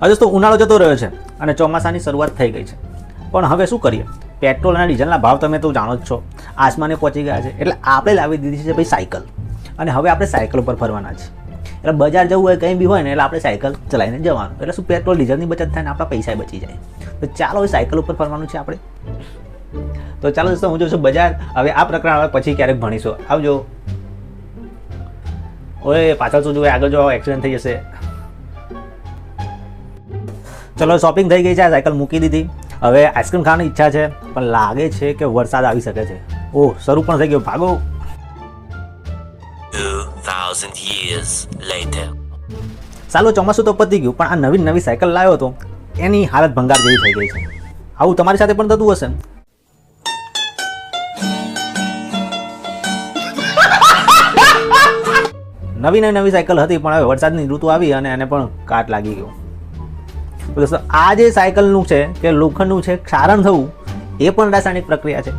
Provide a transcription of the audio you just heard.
હવે દોસ્તો ઉનાળો જતો રહ્યો છે અને ચોમાસાની શરૂઆત થઈ ગઈ છે. પણ હવે શું કરીએ? પેટ્રોલ અને ડીઝલના ભાવ તમે તો જાણો જ છો. આસમાને પહોંચી ગયા છે. એટલે આપણે લાવી દીધી છે ભાઈ સાયકલ. અને હવે આપણે સાયકલ ઉપર ફરવાના છે. એટલે બજાર જવું હોય કંઈ બી હોય ને એટલે આપણે સાયકલ ચલાવીને જવાનું. એટલે શું પેટ્રોલ, ડીઝલની બચત થાય ને આપણા પૈસા બચી જાય. તો ચાલો હવે સાયકલ ઉપર ફરવાનું છે આપણે. તો ચાલો દોસ્તો હું જોઉં છું બજાર. હવે આ પ્રકરણ હવે પછી ક્યારેક ભણીશું. આવજો. ઓય, પાછળ શું જોઈએ આગળ જો એક્સિડન્ટ થઈ જશે. ચલો શોપિંગ થઈ ગઈ છે આ સાયકલ મૂકી દીધી. હવે આઈસ્ક્રીમ ખાવાની ઈચ્છા છે પણ લાગે છે કે વરસાદ આવી શકે છે. ઓહ શરૂ પણ થઈ ગયો. ભાગો. 2,000 years later. ચાલો ચોમાસું તો પતી ગયું પણ આ નવી નવી સાયકલ લાવ્યો હતો એની હાલત ભંગાર જેવી થઈ ગઈ છે. આવું તમારી સાથે પણ થતું હશે. નવી નવી નવી સાયકલ હતી પણ હવે વરસાદની ઋતુ આવી અને એને પણ કાટ લાગી ગયો. તો દોસ્તો, આ જે સાયકલનું છે કે લોખંડનું છે, ક્ષારણ થવું, એ પણ રાસાયણિક પ્રક્રિયા છે.